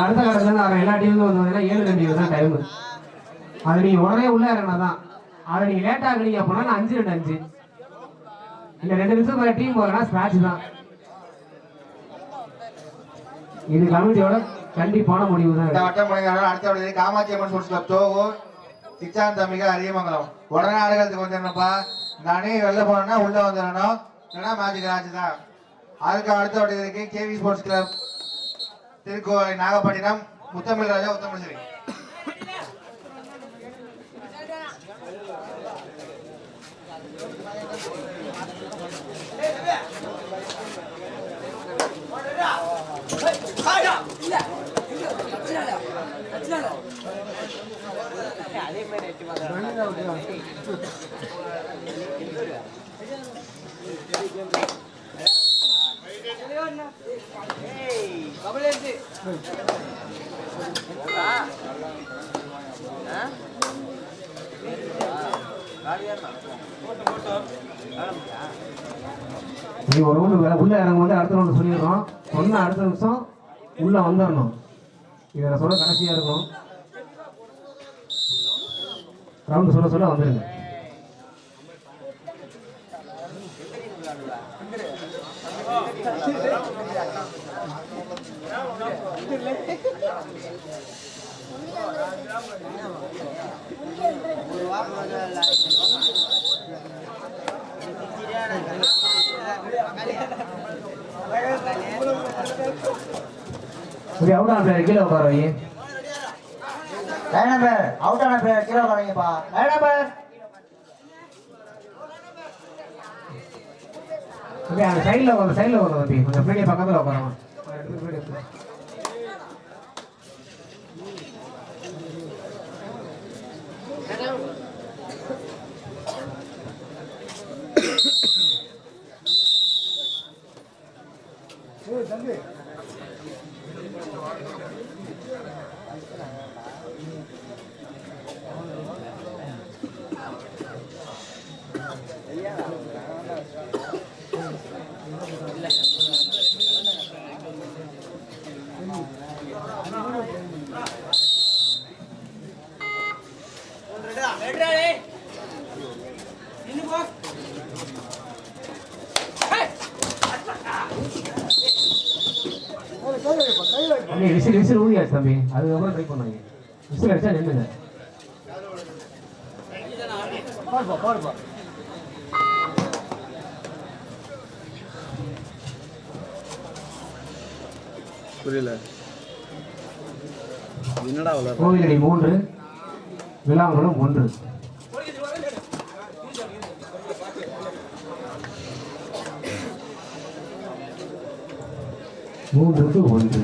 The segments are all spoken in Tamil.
அடுத்த கட்டத்துல வர எல்லா டீமுக்கும் வந்து பார்த்தீங்கன்னா ஏழு ரெண்டு தான் டைமு அது நீங்கள் உடனே உள்ள இறங்கினா தான் அதை நீங்க லேட் ஆகுனீங்க அப்படின்னா அஞ்சு ரெண்டு அஞ்சு. இல்ல ரெண்டு நிமிஷம் வர டீம் போறனா ஸ்கிராட்ச் தான். இது கமிட்டியோட கண்டிப்பான முடிவு தான் அடுத்த காமாட்சி அம்மன் ஸ்போர்ட்ஸ் கிளப் சிச்சான் அரியமங்கலம். உடனே ஆடுகளத்துக்கு வந்துடணும்ப்பா இந்த அணி வெளில போனோம்னா உள்ள வந்துடணும். இல்லைன்னா மேஜிக் ராஜ் தான். அதுக்கு அடுத்த விடுதலைக்கு KV sports club Thirukkovai Nagapattinam Muthamizh Raja உத்தமிழ் சிறி நீ ஒரு ரவுண்டு வேலை. உள்ள இறங்கும் போது அடுத்த ரவுண்டு சொல்லிடுறோம். சொன்ன அடுத்த நிமிஷம் உள்ள வந்துடணும். இதை சொல்ல கடைசியா இருக்கும். ரவுண்டு சொல்ல சொல்ல வந்துருங்க. இப்படி அவுட் கீழே லைன் நம்பர் அவுட் ஆன பேர் கீழே வரீங்கப்பா லைன் நம்பர் இப்படி அந்த சைடில் உட்காந்து சைடில் உட்காந்து தம்பி. கொஞ்சம் பின்னாடி பக்கத்தில் உட்காரணும் தம்பி தம்பி. அதுக்கப்புறம் ட்ரை பண்ணாங்க விசில் அடிச்சா நின்றுங்க புரியல. என்னடா கோவிலடி மூன்று விழாங்குளம் ஒன்று. மூன்றுக்கு ஒன்று.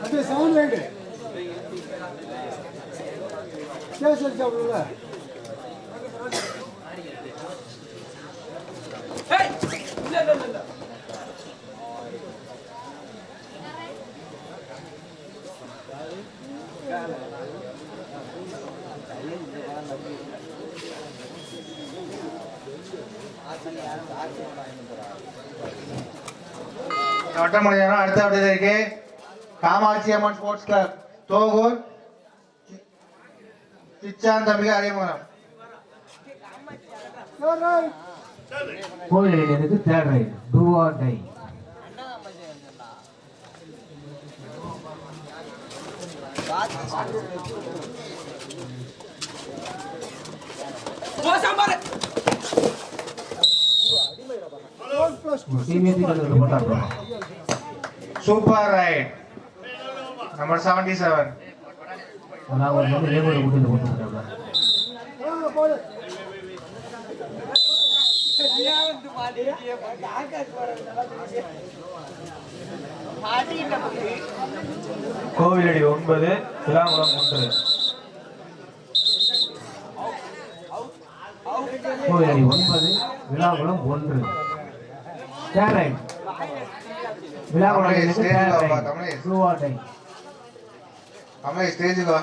அது சவுண்ட் ரைடு கேசரி சாப்பிடுல இந்த வட்டம் முடிஞ்சாலும் அடுத்த விடுதலைக்கு காமாட்சி அம்மன் ஸ்போர்ட்ஸ் கிளப் தோகூர். கோவிலடி எனக்கு third right do or die super. Right. Number seventy seven Koviladi ஒன்பது விளாங்குளம் ஒன்று கோவிலடி ஒன்பது விழாக்குளம் ஒன்று third right Vilakulam Kamalesh, third ஸ்டேஜ்ல வா, right Kamalesh. Blue R time Kamalesh ஸ்டேஜுக்கு வா.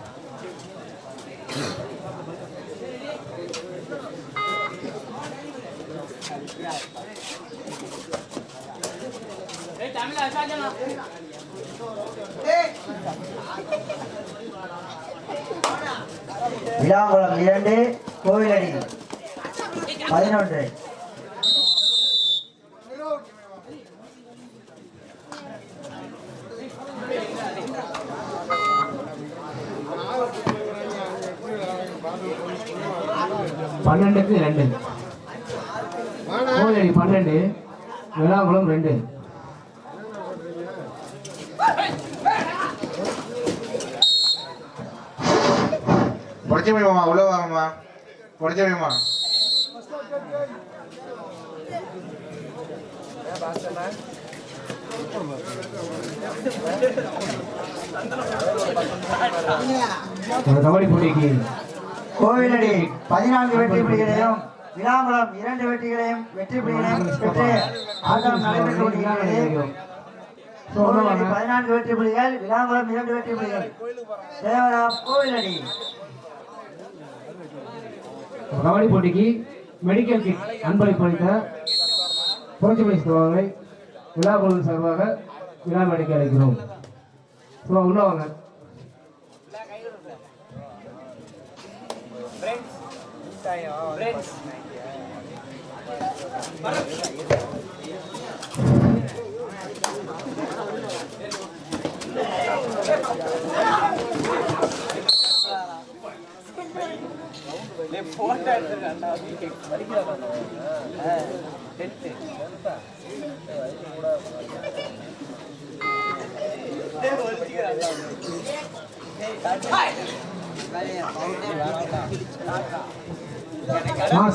விழாங்குளம் இரண்டு கோவிலடி பதினொன்று. பன்னெண்டுக்கு ரெண்டு கோவிலடி பன்னெண்டு விழாங்குளம் ரெண்டு. புடிச்ச முடியுமா உள்ள வாங்கம்மா புடிச்ச முடியுமா கபடி போட்டிக்கு கோவிலடி பதினான்கு வெற்றி புலிகளையும் விழாங்குளம் இரண்டு வெற்றிகளையும் வெற்றி புலிகளையும் பெற்று ஆட்டம் நடைபெற்று கொண்டிருக்கிறது பதினான்கு வெற்றி புலிகள் விழாங்குளம் இரண்டு வெற்றி புலிகள் தேவராம் கோவிலடி கபடி போட்டிக்கு மெடிக்கல் கிட் அன்பளிப்பு அளித்த புரட்சி பணி சிவாங்களை விழா குழு சார்பாக விழா மேடைக்கு அழைக்கிறோம் சிவா உள்ள வாங்க Thank you.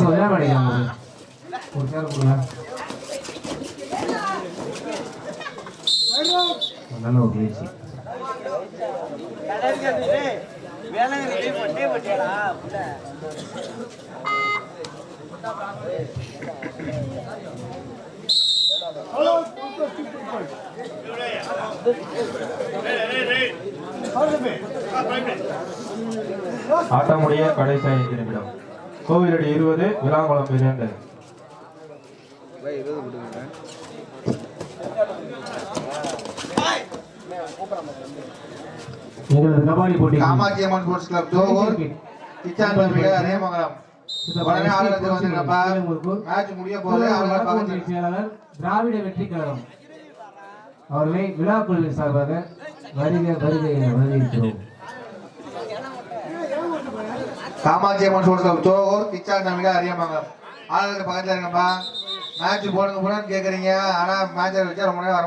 விழா மேடைக்கு வாங்க ஒரு ஒரு நல்ல ஒரு முயற்சி ஆட்டமுடைய கடைசி ஐந்து நிமிடம் கோவிலடி இருபது விளாங்குளம் இரண்டு எங்களது கபாடி போட்டி காமாட்சி அம்மன் ஸ்போர்ட்ஸ் கிளப் தோகூர் கிச்சான் உடனே ஆளுநருக்கு வந்திருக்கப்பா மேட்ச் முடிய அவங்களை பக்கத்து செயலாளர் திராவிட வெற்றி கழகம் அவர்களை விழா குழுவின் சார்பாக வருக வருக வரவேற்கிறோம் காமாட்சி அம்மன் ஸ்போர்ட்ஸ் கிளப் தோகூர் கிச்சான் தம்பிக அரியமங்கலம். ஆளுநருக்கு பக்கத்துல இருக்கப்பா மேட்ச் போடுங்க போடுன்னு கேக்குறீங்க. ஆனா மேட்ச் வச்சா ரொம்ப நேரம் வர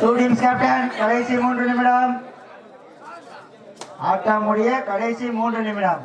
டூ டீம்ஸ் கேப்டன் கடைசி மூன்று நிமிடம். ஆட்டம் முடிய கடைசி மூன்று நிமிடம்.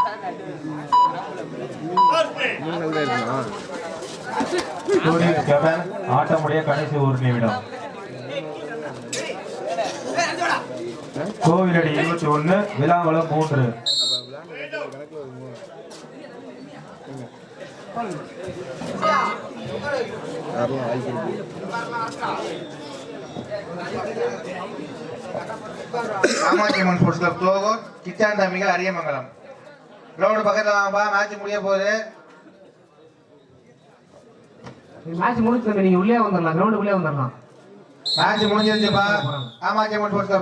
இது முடிய கடைசி ஒரு நிமிடம். கோவிலடி இருபத்தி ஒண்ணு விழாவளம் மூன்று. ராமாஜியம்மன் வாய்ப்பு ஸ்போர்ட்ஸ் கிளப் தோகூர் கிச்சாந்தாமிகள் அரியமங்கலம் கிரவுண்டு பக்கத்துல வாங்கப்பா மேட்ச் முடிய போகுது. மேட்ச் முடிச்சு தம்பி நீங்க உள்ளே வந்துடலாம் கிரவுண்டுக்குள்ளே வந்துடலாம் மேட்ச் முடிஞ்சிருச்சுப்பா. காமாட்சி அம்மன் ஸ்போர்ட்ஸ்